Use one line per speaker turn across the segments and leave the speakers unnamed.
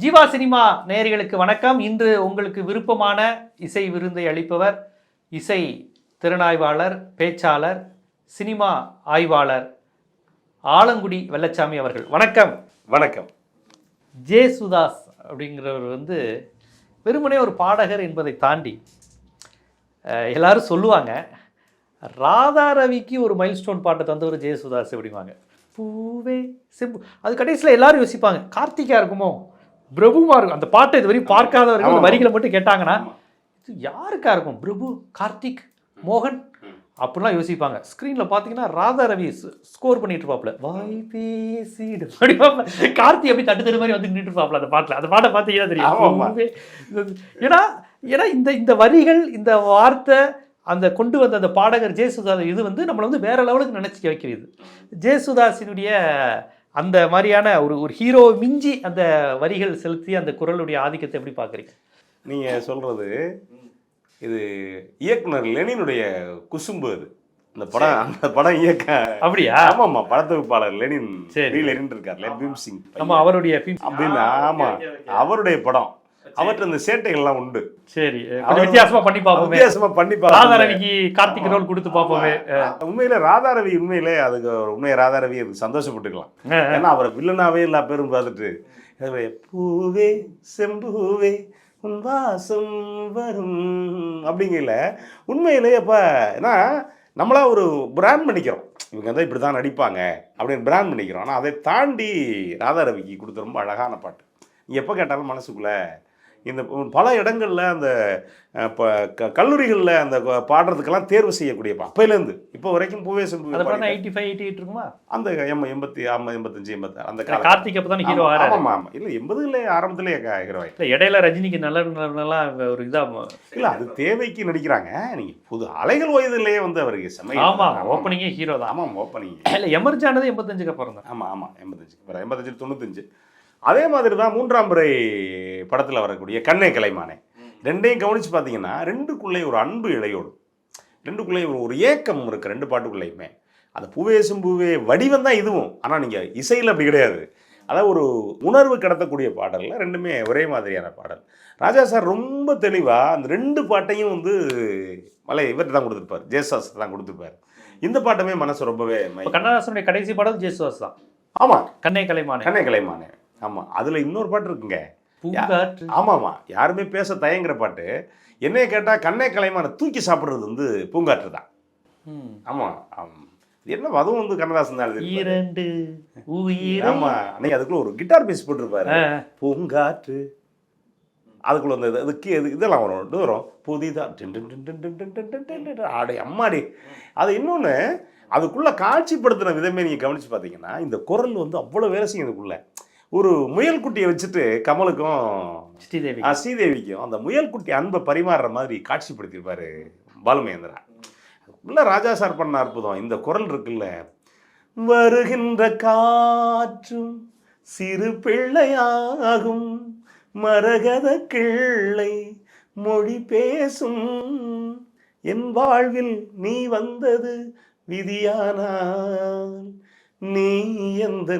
Jeeva cinema நேயர்களுக்கு வணக்கம். இன்று உங்களுக்கு விருப்பமான இசை விருந்தை அளிப்பவர் இசை திறனாய்வாளர் பேச்சாளர் சினிமா ஆய்வாளர் ஆலங்குடி வெள்ளச்சாமி அவர்கள். வணக்கம்.
வணக்கம்.
ஜே சுதாஸ் அப்படிங்கிறவர் வந்து வெறுமனே ஒரு பாடகர் என்பதை தாண்டி எல்லாரும் சொல்லுவாங்க ராதா ரவிக்கு ஒரு மைல்ஸ்டோன் பாட்டை தந்தவர் ஜே சுதாஸ் அப்படிங்குவாங்க பூவே செம்பு. அது கடைசியில் எல்லாரும் யோசிப்பாங்க கார்த்திகா இருக்குமோ? பிரபுமா இருக்கும் அந்த பாட்டை இது வரைக்கும்
ஆமா.
வரிகளை மட்டும் கேட்டாங்கன்னா இது யாருக்கா இருக்கும்? பிரபு கார்த்திக் மோகன் அப்படிலாம் யோசிப்பாங்க. ஸ்க்ரீனில் பார்த்தீங்கன்னா ராதா ரவி ஸ்கோர் பண்ணிட்டு இருப்பாப்ல. வாய் பேசிடு. கார்த்தி அப்படி தட்டு தடு மாதிரி வந்து நின்றுட்டு இருப்பாப்ல அந்த பாட்டில். அந்த பாட்டை பார்த்தீங்கன்னா. தெரியும். ஏன்னா ஏன்னா இந்த இந்த வரிகள் இந்த வார்த்தை அந்த கொண்டு வந்த அந்த பாடகர் ஜெயசுதாஸ் இது வந்து நம்மளை வந்து வேற லெவலுக்கு நினைச்சு வைக்கிறது. ஜெயசுதாஸினுடைய அந்த மாதிரியான ஒரு ஒரு ஹீரோ மிஞ்சி அந்த வரிகள் செலுத்தி அந்த குரலுடைய ஆதிக்கத்தை எப்படி பார்க்குறீங்க?
நீங்க சொல்றது இது இயக்குனர் லெனினுடைய குசும்பு அது. இந்த படம் அந்த படம் இயக்க
அப்படியா?
ஆமாமா படத்தொகுப்பாளர் லெனின் லெனின் இருக்கார் பீம் சிங்
நம்ம அவருடைய
ஆமா. அவருடைய படம் அவர்கிட்ட இந்த சேட்டைகள்லாம் உண்டு.
சரி. வித்தியாசமா பண்ணி பார்ப்போமே.
வித்தியாசமா பண்ணி
ராதா
பார்ப்போம்.
ரவிக்கு கார்த்திக் ரோல் கொடுத்து பார்ப்போமே.
உண்மையில ராதாரவி உண்மையிலே அதுக்கு உண்மையை ராதாரவி அதுக்கு சந்தோஷப்பட்டுக்கலாம். ஏன்னா அவரை வில்லனாவே எல்லா பேரும் பார்த்துட்டு பூவே செம்பூவே உன் வாசம் வரும். அப்படிங்கல உண்மையிலே அப்ப ஏன்னா நம்மளா ஒரு பிராண்ட் பண்ணிக்கிறோம். இவங்க வந்து இப்படி தான் நடிப்பாங்க அப்படின்னு பிராண்ட் பண்ணிக்கிறோம். ஆனால் அதை தாண்டி ராதா ரவிக்கு கொடுத்த ரொம்ப அழகான பாட்டு. நீ எப்போ கேட்டாலும் மனசுக்குள்ள இந்த பல இடங்களில் அந்த இப்போ க கல்லூரிகளில் அந்த பாடுறதுக்கெல்லாம் தேர்வு செய்யக்கூடிய அப்பையிலேருந்து இப்போ வரைக்கும் பூவே செம்பு
எயிட்டி ஃபைவ் எயிட்டி எயிட் இருக்குமா?
அந்த எம் எண்பத்தி ஆமாம் எண்பத்தஞ்சு எண்பத்தாறு அந்த
கார்த்திக் அப்போ தான் ஹீரோ
ஆமாம் ஆமாம் இல்லை எண்பதுல ஆரம்பத்திலே ஹீரோ
இல்ல இடையில ரஜினிக்கு நல்ல நல்லா ஒரு இதா
இல்லை அது தேவைக்கு நடிக்கிறாங்க. நீங்கள் புது அலைகள் ஓய்தலையே வந்து அவருக்கு செம்மை
ஆமா ஓப்பனிங்கே ஹீரோ தான்.
ஆமாம் ஓப்பனிங்
இல்ல எமர்ஜ் ஆனது எண்பத்தஞ்சுக்கு அப்புறம் தான்
ஆமாம் ஆமாம் எண்பத்தஞ்சு அப்புறம் எண்பத்தஞ்சு தொண்ணூத்தஞ்சு. அதே மாதிரி தான் மூன்றாம் முறை படத்தில் வரக்கூடிய கண்ணே கலைமானே. ரெண்டையும் கவனிச்சு பார்த்தீங்கன்னா ரெண்டுக்குள்ளே ஒரு அன்பு இழையோடும் ரெண்டுக்குள்ளே ஒரு ஒரு ஏக்கம் இருக்கு ரெண்டு பாட்டுக்குள்ளேயுமே. அந்த பூவே பூவே வடிவம் தான் இதுவும். ஆனால் நீங்கள் இசையில் அப்படி கிடையாது. அதாவது ஒரு உணர்வு கடத்தக்கூடிய பாடல்ல ரெண்டுமே ஒரே மாதிரியான பாடல். ராஜா சார் ரொம்ப தெளிவாக அந்த ரெண்டு பாட்டையும் வந்து மலை இவர்கிட்ட தான் கொடுத்துருப்பார். ஜேசாஸ் தான் கொடுத்துருப்பார். இந்த பாட்டுமே மனசு ரொம்பவே
கண்ணதாசனுடைய கடைசி பாடல் ஜேசுவாஸ் தான்.
ஆமாம்
கண்ணே கலைமானே.
கண்ணே கலைமானே. ஆமாம் அதில் இன்னொரு பாட்டு இருக்குங்க.
ஆமாம்
ஆமாம் யாருமே பேச தயங்குற பாட்டு. என்னைய கேட்டால் கண்ணே கலைமான தூக்கி சாப்பிட்றது வந்து பூங்காற்று தான். ஆமாம் என்ன அதுவும் வந்து கண்ணதாசன் தான்
இரண்டு
ஆமா அன்னைக்கு அதுக்குள்ள ஒரு கிட்டார் பீஸ் போட்டிருப்பாரு. பூங்காற்று. அதுக்குள்ள அந்த இது இது இதெல்லாம் வரும் இது வரும். புதிதாக ஆடை அம்மாடி. அது இன்னொன்று அதுக்குள்ளே காட்சிப்படுத்தின விதமே நீங்கள் கவனித்து பார்த்தீங்கன்னா இந்த குரல் வந்து அவ்வளோ வேலை செய்யும் இதுக்குள்ளே. ஒரு முயல் குட்டியை வச்சுட்டு கமலுக்கும்
ஸ்ரீதேவி
ஸ்ரீதேவிக்கும் அந்த முயல் குட்டி அன்பை பரிமாறுற மாதிரி காட்சிப்படுத்தியிருப்பாரு பாலுமகேந்திரா. உள்ள ராஜா சார் பண்ண அற்புதம். இந்த குரல் இருக்குல்ல வருகின்ற காற்றும் சிறு பிள்ளையாகும் மரகத கிள்ளை மொழி பேசும். என் வாழ்வில் நீ வந்தது விதியானால் நீ எந்த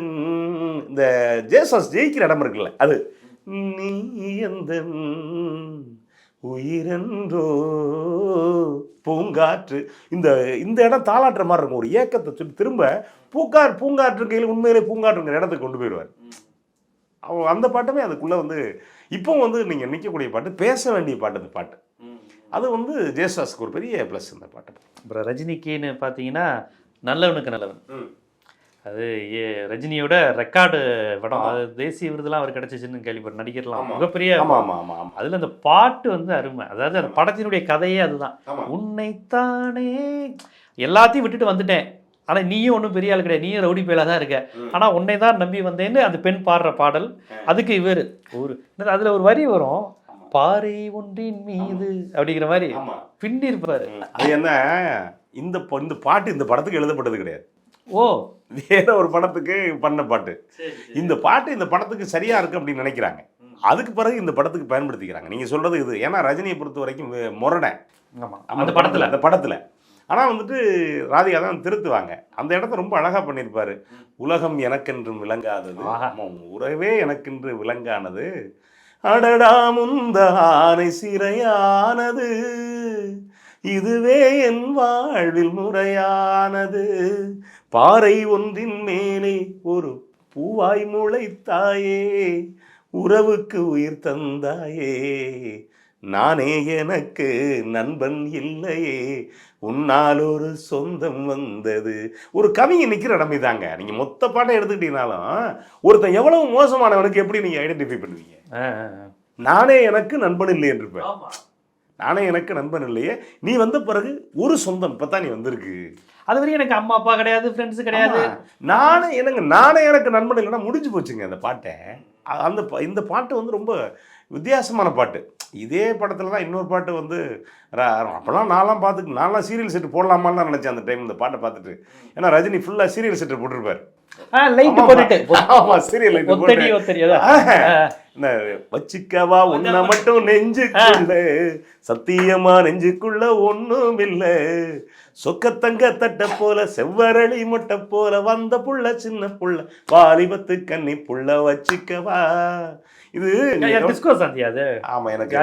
இந்த ஜேசஸ் ஜெயிக்கிற இடம் இருக்குல்ல அது. நீ எந்த உயிரென்றோ பூங்காற்று. இந்த இந்த இடம் தாளாட்டுற மாதிரி இருக்கும். ஒரு ஏக்கத்தை சொல்லி திரும்ப பூக்கார் பூங்காற்று கையில் உண்மையிலே பூங்காற்றுங்கிற இடத்துக்கு கொண்டு போயிடுவார். அவ அந்த பாட்டுமே அதுக்குள்ளே வந்து இப்போ வந்து நீங்கள் நிற்கக்கூடிய பாட்டு பேச வேண்டிய பாட்டு அந்த பாட்டு. அது வந்து ஜேசுதாஸ்க்கு ஒரு பெரிய ப்ளஸ் இந்த பாட்டு.
அப்புறம் ரஜினிக்குன்னு பார்த்தீங்கன்னா நல்லவனுக்கு நல்லவன். அது ஏ- ரஜினியோட ரெக்கார்டு படம் அது தேசிய விருதுலாம் அவர் கிடைச்சிச்சுன்னு கேள்விப்பட்ட நடிகர்லாம். மிகப்பெரிய அதுல அந்த பாட்டு வந்து அருமை. அதாவது அந்த படத்தினுடைய கதையே அதுதான். உன்னைத்தானே எல்லாத்தையும் விட்டுட்டு வந்துட்டேன். ஆனா நீயும் ஒன்றும் பெரிய ஆள் கிடையாது. நீயும் ரவுடி பேலா தான் இருக்க ஆனா உன்னை தான் நம்பி வந்தேன்னு அந்த பெண் பாடுற பாடல். அதுக்கு இவர் ஒரு அதுல ஒரு வரி வரும். பாறை ஒன்றின் மீது அப்படிங்கிற மாதிரி.
ஆமாம்
பின்னி இருப்பாரு
அது என்ன? இந்த இந்த பாட்டு இந்த படத்துக்கு எழுதப்பட்டது கிடையாது.
ஓ.
வேற ஒரு படத்துக்கு பண்ண பாட்டு. இந்த பாட்டு இந்த படத்துக்கு சரியா இருக்கு அப்படின்னு நினைக்கிறாங்க. அதுக்கு பிறகு இந்த படத்துக்கு பயன்படுத்திக்கிறாங்க. நீங்க சொல்றது இது. ஏன்னா ரஜினியை பொறுத்த வரைக்கும் முரணை
ஆமா. அந்த படத்துல.
அந்த படத்துல. ஆனால் வந்துட்டு ராதிகா தான் திருத்துவாங்க. அந்த இடத்த ரொம்ப அழகாக பண்ணியிருப்பாரு. உலகம் எனக்கென்றும் விளங்காதது. உறவே எனக்கென்று விளங்கானது. அடடா முந்த ஆனை சிறையானது. இதுவே என் வாழ்வில் முறையானது. பாறை ஒன்றின் மேலே ஒரு பூவாய் முளைத்தாயே உறவுக்கு உயிர் தந்தாயே. நானே எனக்கு நண்பன் இல்லையே உன்னால் ஒரு சொந்தம் வந்தது. ஒரு கவிங்க நிற்கிற இடம் இதாங்க. நீங்கள் மொத்த பாட்டை எடுத்துக்கிட்டீங்கனாலும் ஒருத்தன் எவ்வளவு மோசமானவனுக்கு எப்படி நீங்கள் ஐடென்டிஃபை பண்ணுவீங்க. நானே எனக்கு நண்பன் இல்லை என்று. நானே எனக்கு நண்பன் இல்லையே. நீ வந்த பிறகு ஒரு சொந்தம் இப்போ தான் நீ வந்திருக்கு.
அது வரையும் எனக்கு அம்மா அப்பா கிடையாது ஃப்ரெண்ட்ஸ் கிடையாது.
நானே எனக்கு நானே எனக்கு நண்பன் இல்லைன்னா முடிஞ்சு போச்சுங்க அந்த பாட்டை. அந்த இந்த பாட்டு வந்து ரொம்ப வித்தியாசமான பாட்டு. இதே படத்தில் தான் இன்னொரு பாட்டு வந்து அப்போல்லாம் நான்லாம் பார்த்துட்டு நான்லாம் சீரியல் செட்டு போடலாமான்னு தான் நினச்சேன் அந்த டைம் இந்த பாட்டை பார்த்துட்டு ஏன்னா ரஜினி ஃபுல்லாக சீரியல் செட்டு போட்டிருப்பார்.
லைட் போட்டுட்டு.
ஆமா சீரியல் லைட்
ஒத்தடி
போட்டு
ஒத்தடி அதான்.
ஆஹா. என்ன, வச்சுக்கவா உன்னை மட்டும். நெஞ்சுக்குள்ள. சத்தியமா நெஞ்சுக்குள்ள ஒண்ணும் இல்ல சொக்கத்தங்க தட்ட போல செவ்வரளி முட்டை போல வந்த புள்ள சின்ன புள்ள வாலிபத்து கன்னி புள்ள வச்சுக்கவா இது ஆமா எனக்கு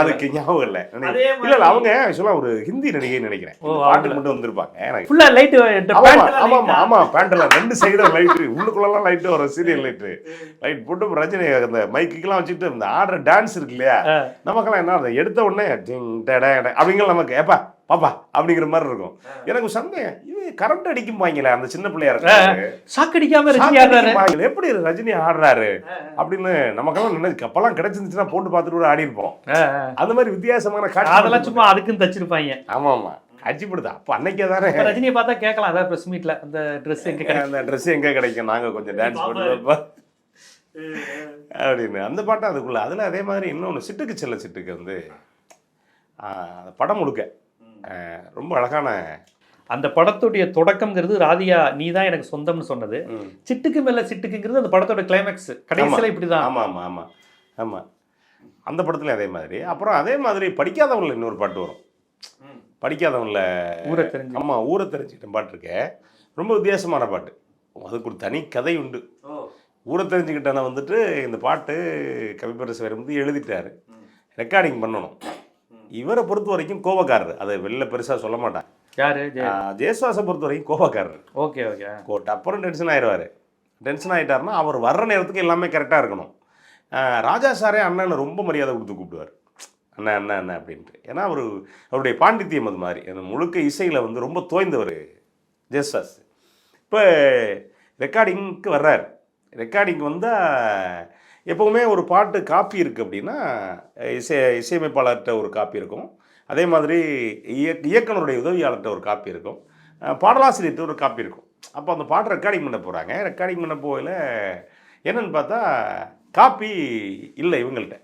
அதுக்கு ஞாபகம் இல்ல. இல்ல இல்ல அவங்க ஆக்சுவலா ஒரு ஹிந்தி நடிகை நினைக்கிறேன்.
அவங்கள.
மட்டும் வந்திருப்பாங்க.
ஃபுல்லா லைட்
ஆமா ஆமா ஆமா ஆமா பேண்ட்ல ரெண்டு சைடும் லைட் உள்ளுக்குள்ளலாம் லைட் வரும் சீரியல் லைட் லைட் போட்டு ரஜினி அந்த மைக்குக்கெல்லாம் வச்சுட்டு இந்த ஆடுற டான்ஸ் இருக்கு இல்லையா? நமக்கெல்லாம் என்ன எடுத்த உடனே அப்படிங்கிற நமக்கு ஏப்பா பாப்பா அப்படிங்கிற மாதிரி இருக்கும். எனக்கு சந்தேகம் இது கரண்ட் அடிக்கும்பாங்களே அந்த சின்ன பிள்ளையா இருக்காரு.
சாக்கடிக்காம ரஜினி
எப்படி ரஜினி ஆடுறாரு? அப்படின்னு நமக்கெல்லாம் நினைச்சு அப்பெல்லாம் கிடைச்சிருந்துச்சுன்னா போட்டு பார்த்துட்டு கூட ஆடி இருப்போம். அந்த மாதிரி வித்தியாசமான காட்சி
அதெல்லாம் சும்மா அதுக்குன்னு தச்சிருப்பாங்க.
ஆமா ஆமா. காட்சிப்படுது அப்ப அன்னைக்கே தானே.
ரஜினியை பார்த்தா கேட்கலாம் அதான் பிரஸ் மீட்ல அந்த ட்ரெஸ் எங்க
அந்த ட்ரெஸ் எங்க கிடைக்கும்? நாங்க கொஞ்சம் டான்ஸ் பண்ணுவோம் அப்படின்னு அந்த பாட்டு அதுக்குள்ள. அதுல அதே மாதிரி இன்னொன்று சிட்டுக்கு செல்ல சிட்டுக்கு வந்து படம் முழுக்க. ரொம்ப அழகான
அந்த படத்துடைய தொடக்கம்ங்கிறது ராதியா நீ தான் எனக்கு சொந்தம்னு சொன்னது. சிட்டுக்கு மேல சிட்டுக்குங்கிறது அந்த படத்தோட கிளைமேக்ஸ் கடைசியில இப்படிதான்.
ஆமா ஆமா ஆமா. ஆமா. அந்த படத்துல அதே மாதிரி. அப்புறம் அதே மாதிரி படிக்காதவங்கள இன்னொரு பாட்டு வரும். படிக்காதவங்கள
ஊரை தெரிஞ்சு.
ஆமா ஊரை தெரிஞ்சுக்கிட்ட பாட்டு இருக்கே. ரொம்ப வித்தியாசமான பாட்டு. அதுக்கு ஒரு தனி கதை உண்டு. ஊரை தெரிஞ்சுக்கிட்டன வந்துட்டு இந்த பாட்டு கவிப்பரசு வேறு வந்து எழுதிட்டாரு. ரெக்கார்டிங் பண்ணணும். இவரை பொறுத்த வரைக்கும் கோபக்காரர். அதை வெளில பெருசாக சொல்ல மாட்டான்
யாரு? ஜெய-
ஜெயசுவாசை பொறுத்த வரைக்கும் கோபக்காரர்.
Okay okay.
கோட் அப்புறம் டென்ஷன் ஆயிடுவார். டென்ஷன் ஆயிட்டாருன்னா அவர் வர்ற நேரத்துக்கு எல்லாமே கரெக்டாக இருக்கணும். ராஜா சாரே அண்ணனை ரொம்ப மரியாதை கொடுத்து கூப்பிடுவார். அண்ணன் அண்ணன் அண்ணன் அப்படின்ட்டு. ஏன்னா அவர் அவருடைய பாண்டித்தியம் அது மாதிரி. அந்த முழுக்க இசையில் வந்து ரொம்ப தோய்ந்தவர் ஜெயசுவாஸ் இப்போ ரெக்கார்டிங்க்கு வர்றார். ரெக்கார்டிங் வந்தால் எப்போவுமே ஒரு பாட்டு காப்பி இருக்குது அப்படின்னா இசை இசையமைப்பாளர்கிட்ட ஒரு காப்பி இருக்கும். அதே மாதிரி இயக் இயக்குனருடைய உதவியாளர்கிட்ட ஒரு காப்பி இருக்கும். பாடலாசிரியர்கிட்ட ஒரு காப்பி இருக்கும். அப்போ அந்த பாட்டு ரெக்கார்டிங் பண்ண போகிறாங்க ரெக்கார்டிங் பண்ண போகல என்னென்னு பார்த்தா காப்பி இல்லை இவங்கள்ட்ட.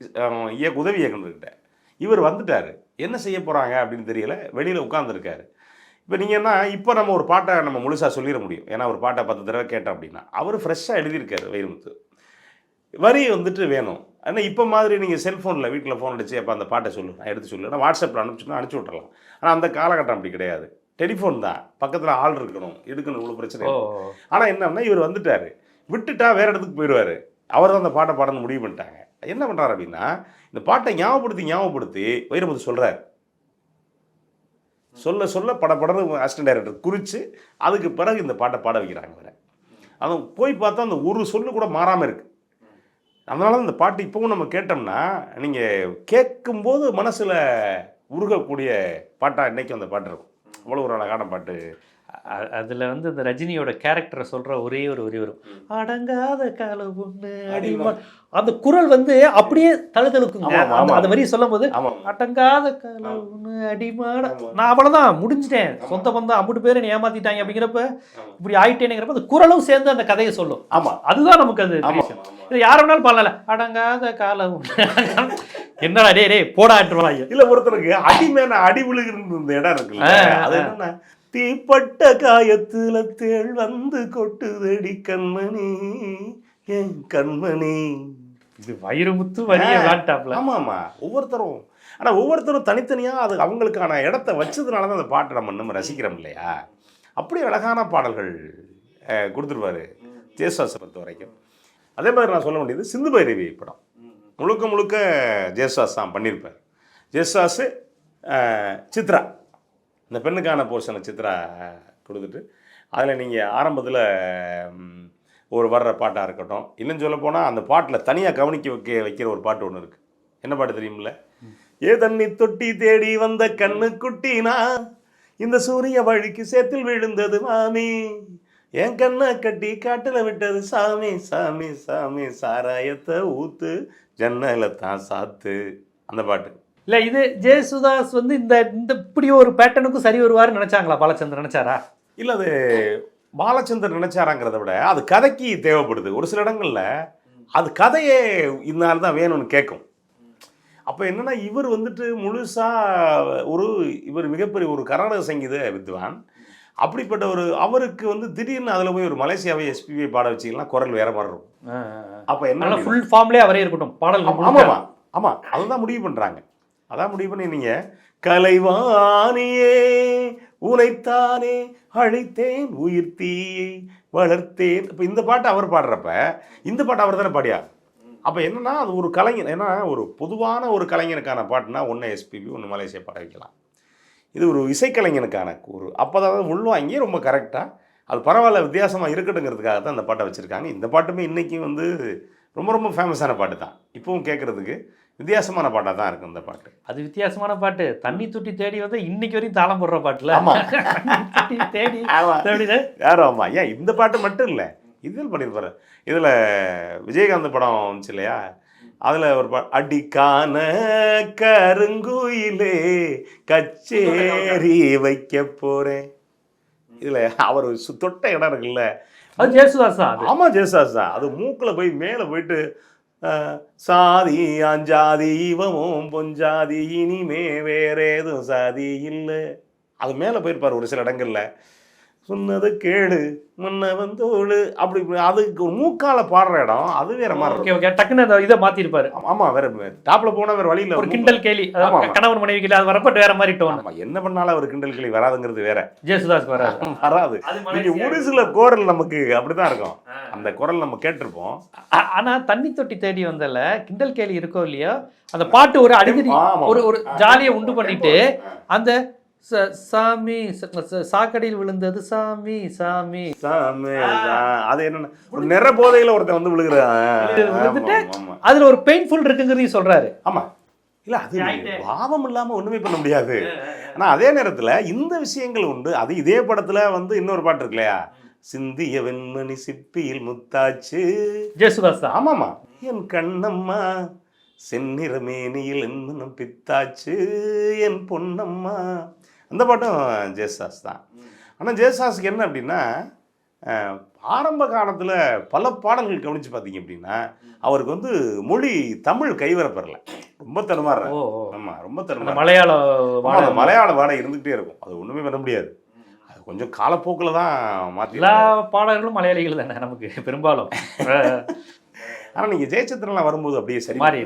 அஹ் உதவி இயக்குனர்கிட்ட. இவர் வந்துட்டார். என்ன செய்ய போகிறாங்க அப்படின்னு தெரியல. வெளியில் உட்காந்துருக்காரு இப்போ நீங்கள் என்ன இப்போ நம்ம ஒரு பாட்டை நம்ம முழுசாக சொல்லிட முடியும். ஏன்னா ஒரு பாட்டை பத்து தடவை கேட்டோம் அப்படின்னா அவர் ஃப்ரெஷ்ஷாக எழுதியிருக்காரு வைரமுத்து. வரி வந்துட்டு வேணும். ஆனால் இப்போ மாதிரி நீங்கள் செல்ஃபோனில் வீட்டில் ஃபோன் அடிச்சு அப்போ அந்த பாட்டை சொல்லு நான் எடுத்து சொல்லு. நான் வாட்ஸ்அப்பில் அனுப்பிச்சுன்னா அனுப்பிச்சி விட்றலாம் ஆனால் அந்த காலகட்டம் அப்படி கிடையாது. டெலிஃபோன் தான். பக்கத்தில் ஆள் இருக்கணும். எடுக்கணும் இவ்வளோ பிரச்சனை ஆனால் என்னன்னா இவர் வந்துட்டார். விட்டுட்டா வேற இடத்துக்கு போயிடுவார் அவர் தான் அந்த பாட்டை பாடணும் முடிவு பண்ணிட்டாங்க. என்ன பண்ணுறாரு அப்படின்னா இந்த பாட்டை ஞாபகப்படுத்தி ஞாபகப்படுத்தி வைரமுத்து சொல்கிறார் சொல்ல சொல்ல பட படன்னு அசிஸ்டன்ட் டைரக்டர் குறித்து அதுக்கு பிறகு இந்த பாட்டை பாட வைக்கிறாங்க வேற அது போய் பார்த்தா அந்த ஒரு சொல்லு கூட மாறாமல் இருக்கு. அதனால தான் இந்த பாட்டு இப்போவும் நம்ம கேட்டோம்னா நீங்கள் கேட்கும்போது மனசில் உருகக்கூடிய பாட்டாக இன்னைக்கும் அந்த பாட்டு இருக்கும். அவ்வளோ ஒரு அழகான பாட்டு.
அதுல வந்து இந்த ரஜினியோட கேரக்டரை சொல்ற ஒரே ஒரு ஒரே வரும். அடங்காத கால ஒண்ணு அடிமா. அந்த குரல் வந்து அப்படியே தழுதழுக்குங்க. அந்த- அந்த வரி சொல்லும் போது அடங்காத கால ஒண்ணு அடிமாட. நான் அவ்வளவுதான் முடிஞ்சிட்டேன். சொந்த பந்தம் அம்புட்டு பேரை என்னை ஏமாத்திட்டாங்க அப்படிங்கிறப்ப இப்படி ஆயிட்டேனுங்கிறப்ப அந்த குரலும் சேர்ந்து அந்த கதையை சொல்லும்.
ஆமாம்
அதுதான் நமக்கு அது. இது யார் வேணாலும் பாடல அடங்காத காலம். என்னடா டே டே போடாட்டுருவா
இல்ல ஒருத்தருக்கு அடி மேல அடி விழுகிற இடம் இருக்குல்ல அது. என்னன்னா தீப்பட்ட காயத்துல தேள் வந்து கொட்டுதடி கண்மணி என் கண்மணி.
இது வைரமுத்து வரிய வேண்டாப்ல
ஆமா ஆமா ஒவ்வொருத்தரும் ஆனா ஒவ்வொருத்தரும் தனித்தனியா அது அவங்களுக்கான இடத்த வச்சதுனால தான் அந்த பாட்டை நம்ம இன்னும் ரசிக்கிறோம் இல்லையா? அப்படி அழகான பாடல்கள் அஹ், கொடுத்துருப்பாரு ஜேசுவாசை பொறுத்த வரைக்கும் அதே மாதிரி நான் சொல்ல வேண்டியது சிந்து பைரவி படம். முழுக்க முழுக்க ஜேசுவாஸ் தான் பண்ணியிருப்பார். ஜேசுவாஸ் சித்ரா. இந்த பெண்ணுக்கான போர்ஷனை சித்ரா கொடுத்துட்டு அதில் நீங்கள் ஆரம்பத்தில் ஒரு வர்ற பாட்டாக இருக்கட்டும் இன்னும் சொல்ல போனால் அந்த பாட்டில் தனியாக கவனிக்க வைக்க வைக்கிற ஒரு பாட்டு ஒன்று இருக்குது என்ன பாட்டு தெரியுமில்ல? ஏ தண்ணி தொட்டி தேடி வந்த கண்ணு குட்டினா இந்த சூரிய வழிக்கு சேத்தில் விழுந்தது மாமி என் கண்ணை கட்டி காட்டுல விட்டது சாமி சாமி சாமி சாராயத்தை ஊத்து ஜன்னலை தான் சாத்து. அந்த பாட்டு.
இல்ல இது ஜெயசுதாஸ் வந்து இந்த இந்த இப்படி ஒரு பேட்டர்னுக்கும் சரி வருவாருன்னு நினைச்சாங்களா பாலச்சந்திரன்? நினைச்சாரா?
இல்லை அது பாலச்சந்தர் நினைச்சாராங்கிறத விட அது கதைக்கு தேவைப்படுது. ஒரு சில இடங்கள்ல அது கதையே இந்நாள் தான் வேணும்னு கேட்கும் அப்போ என்னன்னா இவர் வந்துட்டு முழுசா ஒரு இவர் மிகப்பெரிய ஒரு கர்நாடக சங்கீத வித்வான். அப்படிப்பட்ட ஒரு அவருக்கு வந்து திடீர்னு அதில் போய் ஒரு மலேசியாவை எஸ்பிபி பாட வச்சிக்கலாம் குரல் வேற மாதிரி இருக்கும். அப்போ என்ன
ஃபுல் ஃபார்ம்லயே அவரே இருக்கட்டும். பாடல்
ஆமாம் ஆமாம் அதுதான் முடிவு பண்ணுறாங்க அதான் முடிவு பண்ணி நீங்கள் கலைவாணியே உனைத்தானே அழைத்தேன் உயிர் தீயை வளர்த்தேன். இப்போ இந்த பாட்டு அவர் பாடுறப்ப இந்த பாட்டு அவர் தானே பாடியா அப்போ என்னன்னா அது ஒரு கலைஞர் ஏன்னா ஒரு பொதுவான ஒரு கலைஞனுக்கான பாட்டுனா ஒன்று எஸ்பிபி ஒன்று மலேசியா பாட வைக்கலாம். இது ஒரு இசைக்கலைஞனுக்கான கூறு. அப்போ தான் உள்வாங்கி ரொம்ப கரெக்டாக அது பரவாயில்ல வித்தியாசமாக இருக்கட்டுங்கிறதுக்காக தான் அந்த பாட்டை வச்சுருக்காங்க. இந்த பாட்டுமே இன்றைக்கி வந்து ரொம்ப ரொம்ப ஃபேமஸான பாட்டு தான் இப்போவும் கேட்குறதுக்கு வித்தியாசமான பாட்டாக தான் இருக்கும் இந்த பாட்டு.
அது வித்தியாசமான பாட்டு. தண்ணி தொட்டி தேடி வந்து இன்னைக்கு வரையும் தாளம் போடுற பாட்டுல.
ஆமா.
தண்ணி தொட்டி தேடி.
யாரும் ஆமாம் ஏன் இந்த பாட்டு மட்டும் இல்லை. இதில் பண்ணியிருப்பாரு. இதில் விஜயகாந்த் படம் வந்துச்சு இல்லையா? அதில் ஒரு அடிக்கான கருங்குயிலே கச்சேரி வைக்க போகிறேன் இதில் அவர் தொட்ட இடம் இருக்குல்ல.
அது ஜெயசுதாஸ் தான்
ஆமாம் ஜெயசாஸ் தான் அது மூக்கில் போய் மேலே போயிட்டு சாதி அஞ்சாதி இவமும் பொஞ்சாதி இனிமே வேற ஏதும் சாதி இல்லை. அது மேலே போயிருப்பார் ஒரு சில இடங்கள்ல. சொன்னது கேடு முன்னவன் தோடு அப்படி அதுக்கு ஒரு மூக்கால பாடுற இடம் அது வேற மாதிரி
ஓகே ஓகே. டக்குன்னு அந்த இதை மாத்திருப்பாரு.
ஆமா வேற டாப்ல போனா வேற வழி இல்ல
ஒரு கிண்டல் கேலி. கணவன் மனைவி கேலி அது வரப்பட்டு வேற மாதிரி டோன்
ஆமா என்ன பண்ணாலும் அவர் கிண்டல் கிளி வராதுங்கிறது வேற.
ஜெயசுதாஸ் வராது.
வராது. நீங்க ஒரு சில குரல் நமக்கு அப்படிதான் இருக்கும். அந்த குரல் நம்ம கேட்டிருப்போம்.
ஆனா தண்ணி தொட்டி தேடி வந்தல கிண்டல் கேலி இருக்கோ இல்லையோ அந்த பாட்டு ஒரு அடிக்கடி. ஒரு ஒரு ஜாலியை உண்டு பண்ணிட்டு அந்த ச- சாமி சாக்கடையில் விழுந்தது சாமி சாமி.
சாமி, அது என்னன்னா ஒரு நிற போதையில ஒருத்தன் வந்து விழுகிற
விழுந்துட்டு
ஆமா
அதுல ஒரு பெயின்ஃபுல் இருக்குங்கிறதையும் சொல்றாரு.
ஆமா. இல்ல அது. பாவம் இல்லாம ஒண்ணுமே பண்ண முடியாது. ஆனா அதே நேரத்துல இந்த விஷயங்கள் உண்டு. அது இதே படத்துல வந்து இன்னொரு பாட்டு இருக்கு இல்லையா? சிந்திய வெண்மணி சிப்பியில் முத்தாச்சு.
ஜெயசுதாஸ் தான்.
ஆமாமா. என் கண்ணம்மா செந்நிற மேனியில் என் மனம் பித்தாச்சு என் பொன்னம்மா. அந்த பாட்டும் ஜெயசாஸ் தான். ஆனால் ஜெயசாஸுக்கு என்ன அப்படின்னா ஆரம்ப காலத்தில் பல பாடல்கள் கவனித்து பார்த்தீங்க அப்படின்னா அவருக்கு வந்து மொழி தமிழ் கைவரப்பெறல ரொம்ப தடுமாறுற. ஆமாம் ரொம்ப தடுமாற
மலையாள வாடை.
மலையாள வாடை இருந்துகிட்டே இருக்கும். அது ஒன்றுமே பண்ண முடியாது. அது கொஞ்சம் காலப்போக்கில் தான் மாற்றி
எல்லா பாடல்களும் மலையாளிகள் தானே நமக்கு பெரும்பாலும்.
ஆனால் நீங்கள் ஜெயச்சந்திரன்லாம் வரும்போது அப்படியே சரி
மாறி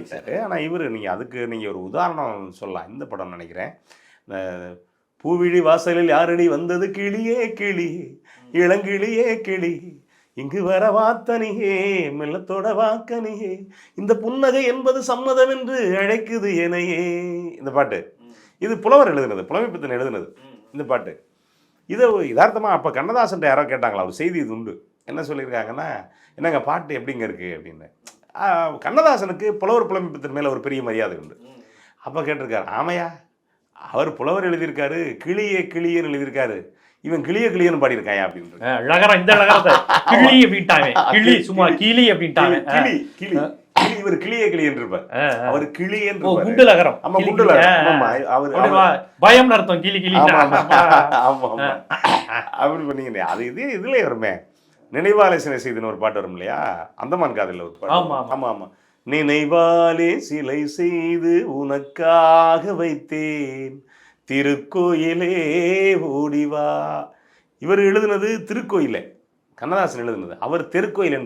ஆனால் இவர் நீங்கள் அதுக்கு நீங்கள் ஒரு உதாரணம் சொல்லலாம். இந்த படம் நினைக்கிறேன். இந்த பூவிழி வாசலில் யாரடி வந்தது? கிளியே கிளி. இளங்கிளியே கிளி. இங்கு வர வாத்தனியே மெல்லத்தோட வாக்கனியே இந்த புன்னகை என்பது சம்மதம் என்று அழைக்குது எனையே. இந்த பாட்டு. இது புலவர் எழுதுனது. புலமைப்பித்தன் எழுதுனது. இந்த பாட்டு. இதை யதார்த்தமாக அப்போ கண்ணதாசன் யாரோ கேட்டாங்களா? ஒரு செய்தி இது உண்டு. என்ன சொல்லியிருக்காங்கன்னா என்னங்க பாட்டு எப்படிங்க இருக்கு? அப்படின்னு. கண்ணதாசனுக்கு புலவர் புலமைப்பித்தன் மேலே ஒரு பெரிய மரியாதை உண்டு. அப்போ கேட்டிருக்காரு ஆமையா அவர் புலவர் எழுதியிருக்காரு கிளியே கிளியேன்னு எழுதியிருக்காரு. இவன் கிளிய கிளியன்னு பாடியிருக்காயா? அப்படின்னு
அஹ், லகரம் இந்த கிளி அப்படின்ட்டாங்க. கிளி சும்மா கிளி அப்படின்ட்டாங்க.
கிளி கிளி கிளி. இவர் கிளியே
அஹ், அஹ்.
அவர் கிளி என்று
குண்டு லகரம்.
ஆமா
கிளி,
குண்டுல
கிளி. அஹ்,
ஆமா அவர்.
பயம் அர்த்தம் கிளி கிளி
ஆமா ஆமா. ஆமா ஆமா. அப்படி பண்ணீங்க அது இது இதுல வருமே. நினைவாலே சிலை செய்துன்னு ஒரு பாட்டு வரும் இல்லையா? அந்தமான் காதல்ல ஒரு பாட்டு.
ஆமா,
வரும். ஆமா ஆமா. நினைவாலே சிலை செய்து உனக்காக வைத்தேன். திருக்கோயிலே ஓடிவா இவர் எழுதுனது திருக்கோயிலே. கண்ணதாசன் எழுதுனது. அவர் தெருக்கோயில்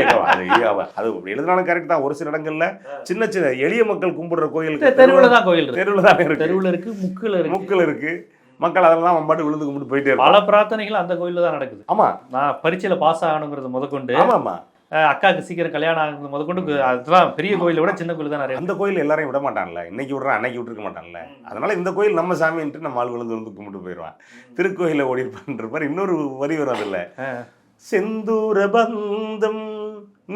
கேட்கலாம். அது எழுதினாலும் கரெக்ட் தான். ஒரு சில இடங்கள்ல சின்ன சின்ன எளிய மக்கள் கும்பிடுற கோயில்
தெருவில் தான் கோயில்
தெருவில் தான் இருக்கு.
தெருவில் இருக்கு முக்கில் இருக்கு.
முக்கில் இருக்கு. மக்கள் அதெல்லாம் வம்பாட்டு விழுந்து கும்பிட்டு போயிட்டே
பல பிரார்த்தனைகள் அந்த கோயில்ல தான் நடக்குது.
ஆமா.
நான் பரீட்சையில பாஸ் ஆகணுங்கிறது முதற்கொண்டு
ஆமா ஆமா.
அஹ் அக்காவுக்கு சீக்கிரம் கல்யாணம் ஆகுறது முதற்கொண்டு அதெல்லாம் பெரிய கோயிலை விட சின்ன கோயில் தான் நிறைய.
அந்த கோயில் எல்லாரையும் விட மாட்டான்ல. இன்னைக்கு விடுறான் அன்னைக்கு விட்டுருக்க மாட்டான்ல. அதனால இந்த கோயில் நம்ம சாமின்ட்டு நம்ம ஆள் விழுந்து வந்து கும்பிட்டு போயிடுவான். திருக்கோயில ஓடி இருப்பான்ற மாதிரி இன்னொரு வரி வரும் அதுல செந்தூர பந்தம்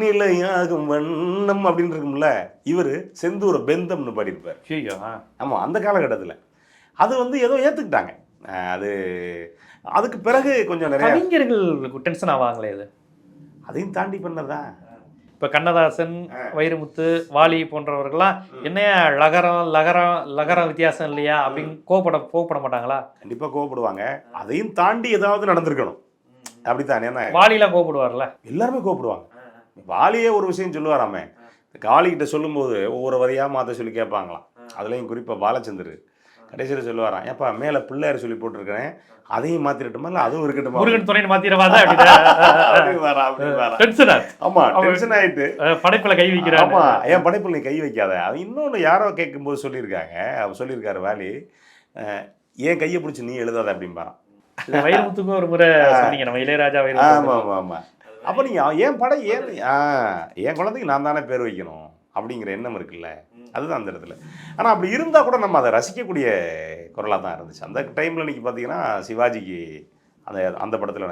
நிலையாகும் வண்ணம் அப்படின்னு இருக்கும்ல. இவரு செந்தூர பெந்தம்னு பாடியிருப்பார்.
ஐயோ ஆ.
ஆமா அந்த காலகட்டத்துல. அது வந்து ஏதோ ஏத்துக்கிட்டாங்க. அஹ் அது அதுக்கு பிறகு கொஞ்சம் நிறைய
கவிஞர்கள் டென்ஷன் ஆவாங்களே இது
அதையும் தாண்டி பண்ணதான்
இப்ப கண்ணதாசன் வைரமுத்து வாலி போன்றவர்கள்லாம் என்னையா லகரம் லகரம் லகரம் வித்தியாசம் இல்லையா அப்படின்னு கோவப்பட கோவப்பட மாட்டாங்களா?
கண்டிப்பா கோவப்படுவாங்க. அதையும் தாண்டி ஏதாவது நடந்திருக்கணும். அப்படித்தான்
வாலிலாம் கோவப்படுவார்ல?
எல்லாருமே கோவப்படுவாங்க. வாலியே ஒரு விஷயம் சொல்லுவாராமே. காளிகிட்ட சொல்லும்போது ஒவ்வொரு வரியா மாத்த சொல்லி கேட்பாங்களாம். அதுலயும் குறிப்பா பாலச்சந்தர். கடைசியில் சொல்லுவாராம் ஏப்பா மேல பிள்ளையார் சொல்லி போட்டிருக்கிறேன். அதையும் மாத்திரட்டுமா? இல்ல அதுவும் இருக்கட்டுமா?
முருகன் துணைன்னு மாத்திரவாதா
ஆமா டென்ஷன் ஆயிட்டு.
படைப்புல கை வைக்கிறாங்க
ஆமா என் படைப்புல நீ கை வைக்காத? அவன் இன்னொன்னு யாரோ கேட்கும்போது சொல்லியிருக்காங்க. அவர் சொல்லியிருக்காரு வாலி என் கையை பிடிச்சி நீ எழுதாத? அப்படிம்பாரான்
வைரமுத்துக்கும் ஒரு முறை சொன்னீங்க நம்ம இளையராஜா
ஆமா
வைரமுத்து
ஆமா ஆமா அப்ப நீங்க என் படம் ஏன் என் குழந்தைக்கு நான் தானே பேர் வைக்கணும் அப்படிங்கிற எண்ணம் இருக்குல்ல? அதுதான் அந்த இடத்துல. ஆனால் அப்படி இருந்தால் கூட நம்ம அதை ரசிக்கக்கூடிய குரலாக தான் இருந்துச்சு. அந்த டைமில் நீங்க பார்த்தீங்கன்னா சிவாஜிக்கு அந்த அந்த படத்தில்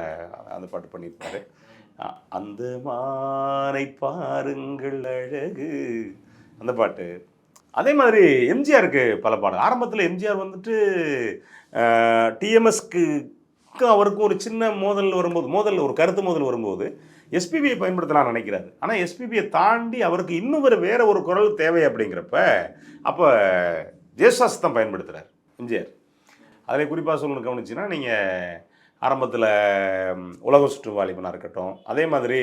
அந்த பாட்டு பண்ணியிருப்பாரு. அந்த மானை பாருங்கள் அழகு. அந்த பாட்டு. அதே மாதிரி எம்ஜிஆருக்கு பல பாடல். ஆரம்பத்தில் எம்ஜிஆர் வந்துட்டு டிஎம்எஸ்க்கு அவருக்கும் ஒரு சின்ன மோதல் வரும்போது மோதல் ஒரு கருத்து மோதல் வரும்போது எஸ்பிபியை பயன்படுத்தலாம் நினைக்கிறாரு. ஆனால் எஸ்பிபியை தாண்டி அவருக்கு இன்னும் ஒரு வேற ஒரு குரல் தேவை அப்படிங்கிறப்ப அப்போ ஜேசாஸ் தான் பயன்படுத்துகிறார் எம்ஜிஆர். அதில் குறிப்பாக சொல்லணும் கவனிச்சுன்னா நீங்கள் ஆரம்பத்தில் உலக சுற்று வாலிபனாக இருக்கட்டும் அதே மாதிரி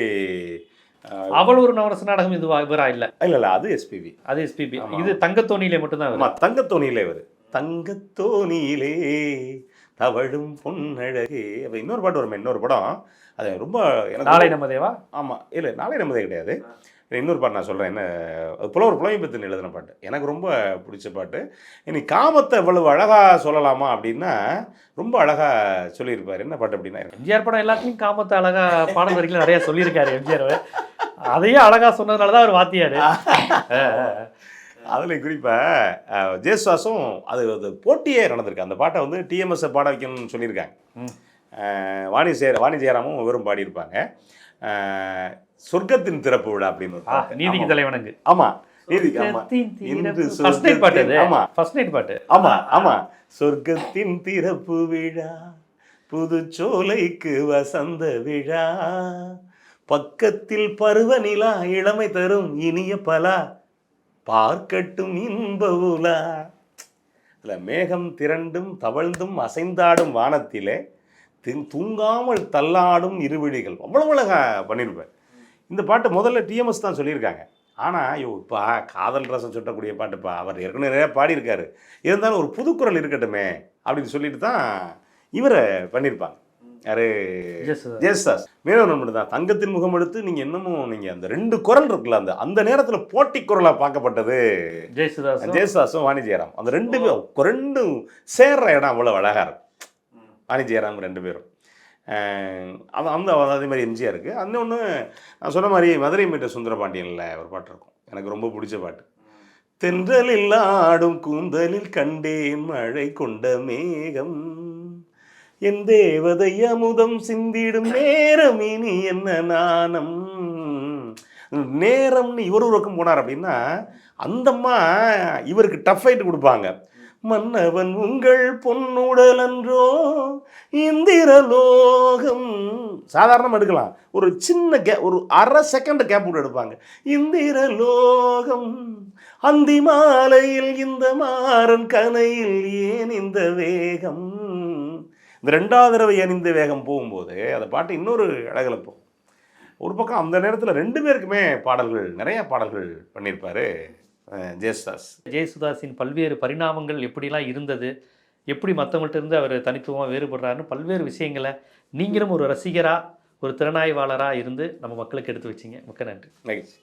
அவள் ஒரு நவரச நாடகம் இது இவரா இல்ல?
இல்லை இல்லை அது எஸ்பிபி
அது எஸ்பிபி. இது தங்கத்தோணியிலே மட்டும்தான்
ஆமா
வரும்.
தங்கத்தோணியிலே இவர். தங்கத்தோணியிலே தவழும் பொன்னழகே. அப்ப இன்னொரு பாட்டு வருமே இன்னொரு படம். அது ரொம்ப எனக்கு
நாளை நம்ம தேவா
ஆமா இல்ல நாளை நமதே கிடையாது. இன்னொரு பாட்டு நான் சொல்றேன். என்ன புலவர் புலமைப்பத்தின் எழுதின பாட்டு. எனக்கு ரொம்ப பிடிச்ச பாட்டு. இனி காமத்தை இவ்வளவு அழகா சொல்லலாமா அப்படின்னா ரொம்ப அழகா சொல்லியிருப்பாரு. என்ன பாட்டு அப்படின்னா?
எம்ஜிஆர் படம் எல்லாத்துலயும் காமத்தை அழகா பாடல் வரைக்கும் நிறைய சொல்லியிருக்காரு எம்ஜிஆர் அதையே அழகா சொன்னதுனாலதான் அவர் வாத்தியாரு.
அதில் குறிப்பாக ஜேசுவாசும் அது அது போட்டியே நடந்திருக்கு. அந்த பாட்டை வந்து டிஎம்எஸ்ஸை பாட வைக்கணும்னு சொல்லியிருக்காங்க. வாணி ஜெய வாணி ஜெயராமும் இவரும் பாடியிருப்பாங்க. சொர்க்கத்தின் திறப்பு விழா அப்படின்னு.
நீதிக்கு தலைவனுக்கு
ஆமா சொர்க்கத்தின் திறப்பு விழா. புது சோலைக்கு வசந்த விழா பக்கத்தில் பருவநிலா இளமை தரும் இனிய பலா பார்க்கட்டும் இன்ப உலா. இதுல மேகம் திரண்டும் தவழ்ந்தும் அசைந்தாடும் வானத்திலே திங்- தூங்காமல் தள்ளாடும் இருவிழிகள். அவ்வளோ அழகாக பண்ணியிருப்பேன் இந்த பாட்டு முதல்ல டிஎம்எஸ் தான் சொல்லியிருக்காங்க. ஆனால் ஐயோ இப்போ காதல் ரசம் சுட்டக்கூடிய பாட்டுப்பா. அவர் ஏற்கனவே நிறையா பாடியிருக்காரு. இருந்தாலும் ஒரு புதுக்குரல் இருக்கட்டுமே அப்படின்னு சொல்லிட்டு தான் இவரை பண்ணியிருப்பாங்க. யாரு. ஜேசாஸ் மேலும் ஒன்று தான் தங்கத்தின் முகம் எடுத்து நீங்கள் இன்னமும் நீங்கள் அந்த ரெண்டு குரல் இருக்குல்ல அந்த அந்த நேரத்தில் போட்டி குரலாக பார்க்கப்பட்டது.
ஜெயசுதாஸ்
ஜெயசாஸும் வாணி ஜெயராம். அந்த ரெண்டு பேரும் ரெண்டும் சேர்ற இடம் அவ்வளோ அழகாக இருக்கும் வாணி ஜெயராம் ரெண்டு பேரும். அது அந்த அதே மாதிரி எம்ஜிஆர் இருக்குது இன்னொன்று நான் சொன்ன மாதிரி மதுரை மீட்ட சுந்தரபாண்டியனில் ஒரு பாட்டு இருக்கும். எனக்கு ரொம்ப பிடிச்ச பாட்டு. தென்றலில் ஆடும் கூந்தலில் கண்டேன் மழை கொண்ட மேகம். என் தேவதை அமுதம் சிந்திடும் நேரம் இனி என்ன நாணம்? நேரம்னு இவர் ஒருக்கம் போனார் அப்படின்னா அந்தம்மா இவருக்கு டஃப் ஃபைட் கொடுப்பாங்க. மன்னவன் உங்கள் பொன்னுடல் அன்றோ? இந்திரலோகம். சாதாரணமாக எடுக்கலாம். ஒரு சின்ன கே ஒரு அரை செகண்ட் கேப் விட்டு எடுப்பாங்க. இந்திரலோகம். அந்தி மாலையில் இந்த மாறன் கனையில் ஏன் இந்த வேகம்? இந்த ரெண்டாவது தடவை ஏன் இந்த வேகம் போகும்போது அந்த பாட்டு இன்னொரு அழகுல போகும் ஒரு பக்கம் அந்த நேரத்தில் ரெண்டு பேருக்குமே பாடல்கள் நிறைய பாடல்கள் பண்ணியிருப்பாரு அஹ், ஜேசுதாஸ்
ஜெயசுதாஸின் பல்வேறு பரிணாமங்கள் எப்படிலாம் இருந்தது எப்படி மற்றவங்கள்ட்ட இருந்து அவர் தனித்துவமாக வேறுபடுறாருன்னு பல்வேறு விஷயங்களை நீங்களும் ஒரு ரசிகராக ஒரு திறனாய்வாளராக இருந்து நம்ம மக்களுக்கு எடுத்து வச்சிங்க. மிக்க நன்றி.
மகிழ்ச்சி.